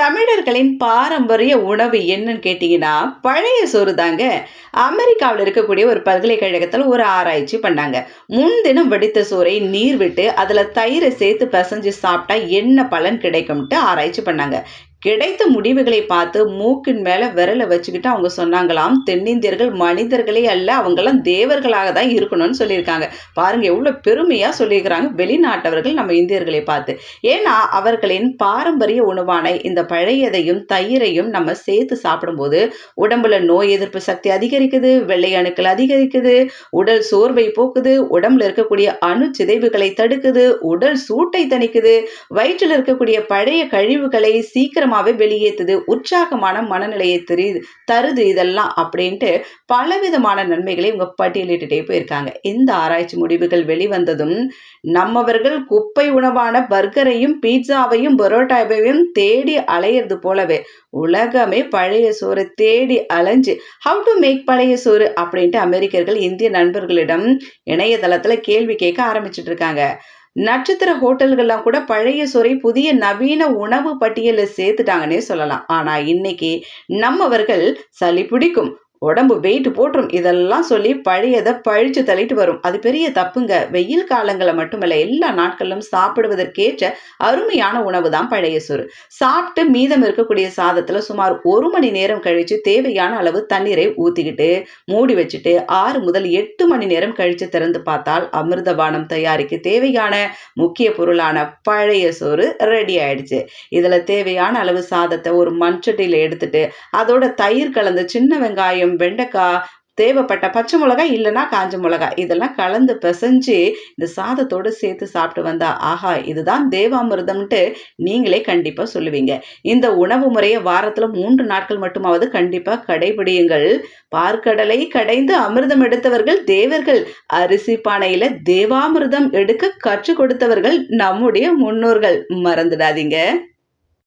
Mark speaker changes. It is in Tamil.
Speaker 1: தமிழர்களின் பாரம்பரிய உணவு என்னன்னு கேட்டிங்கன்னா பழைய சோறு தாங்க. அமெரிக்காவில் இருக்கக்கூடிய ஒரு பல்கலைக்கழகத்தில் ஒரு ஆராய்ச்சி பண்ணாங்க. முன்தினம் வெடித்த சோறை நீர் விட்டு அதில் தயிரை சேர்த்து பிசைஞ்சு சாப்பிட்டா என்ன பலன் கிடைக்கும்ட்டு ஆராய்ச்சி பண்ணாங்க. கிடைத்த முடிவுகளை பார்த்து மூக்கின் மேல விரலை வச்சுக்கிட்டு அவங்க சொன்னாங்களாம் தென்னிந்தியர்கள் மனிதர்களே அல்ல அவங்கெல்லாம் தேவர்களாக தான் இருக்கணும்னு சொல்லியிருக்காங்க. பாருங்க எவ்வளவு பெருமையா சொல்லியிருக்கிறாங்க. வெளிநாட்டவர்கள் நம்ம இந்தியர்களை பார்த்து. ஏன்னா அவர்களின் பாரம்பரிய உணவான இந்த பழையதையும் தயிரையும் நம்ம சேர்த்து சாப்பிடும்போது உடம்புல நோய் எதிர்ப்பு சக்தி அதிகரிக்குது வெள்ளை அணுக்கள் அதிகரிக்குது உடல் சோர்வை போக்குது உடம்புல இருக்கக்கூடிய அணு சிதைவுகளை தடுக்குது உடல் சூட்டை தணிக்குது வயிற்றில் இருக்கக்கூடிய பழைய கழிவுகளை சீக்கிரம் சீக்கிரமாவே வெளியேற்றுது உற்சாகமான மனநிலையை தெரியுது தருது இதெல்லாம் அப்படின்ட்டு பலவிதமான நன்மைகளை இவங்க பட்டியலிட்டுட்டே போயிருக்காங்க. இந்த ஆராய்ச்சி முடிவுகள் வெளிவந்ததும் நம்மவர்கள் குப்பை உணவான பர்கரையும் பீட்சாவையும் பரோட்டாவையும் தேடி அலையிறது போலவே உலகமே பழைய சோறு தேடி அலைஞ்சு ஹவு டு மேக் பழைய சோறு? அப்படின்ட்டு அமெரிக்கர்கள் இந்திய நண்பர்களிடம் இணையதளத்தில் கேள்வி கேட்க ஆரம்பிச்சிட்டு இருக்காங்க. நட்சத்திர ஹோட்டல்கள்லாம் கூட பழைய சுரை புதிய நவீன உணவு பட்டியலில் சேர்த்துட்டாங்கன்னே சொல்லலாம். ஆனால் இன்னைக்கு நம்மவர்கள் சளி பிடிக்கும். உடம்பு வெயிட் போட்டுரும். இதெல்லாம் சொல்லி பழையதை பழிச்சு தள்ளிட்டு வரும். அது பெரிய தப்புங்க. வெயில் காலங்களை மட்டுமல்ல எல்லா நாட்களிலும் சாப்பிடுவதற்கேற்ற அருமையான உணவு தான் பழைய சோறு. சாப்பிட்டு மீதம் இருக்கக்கூடிய சாதத்தில் சுமார் ஒரு மணி நேரம் கழித்து தேவையான அளவு தண்ணீரை ஊற்றிக்கிட்டு மூடி வச்சுட்டு ஆறு முதல் எட்டு மணி நேரம் கழித்து திறந்து பார்த்தால் அமிர்தபானம் தயாரிக்க தேவையான முக்கிய பொருளான பழைய சோறு ரெடி ஆயிடுச்சு. இதில் தேவையான அளவு சாதத்தை ஒரு மண்சட்டியில் எடுத்துட்டு அதோட தயிர் கலந்த சின்ன வெங்காயம் வெண்டைக்காய் தேவைப்பட்ட பச்சை மிளகாய் இல்லைன்னா காஞ்ச மிளகாய். இதெல்லாம் கலந்து பிசைஞ்சு இந்த சாதத்தோடு சேர்த்து சாப்பிட்டு வந்தா ஆஹா இதுதான் தேவாமிர்தம்ன்ட்டு நீங்களே கண்டிப்பாக சொல்லுவீங்க. இந்த உணவு முறையை வாரத்தில் மூன்று நாட்கள் மட்டுமாவது கண்டிப்பாக கடைபிடியுங்கள். பார்க்கடலை கடைந்து அமிர்தம் எடுத்தவர்கள் தேவர்கள். அரிசி பானையில் தேவாமிர்தம் எடுக்க கற்றுக் கொடுத்தவர்கள் நம்முடைய முன்னோர்கள். மறந்துடாதீங்க.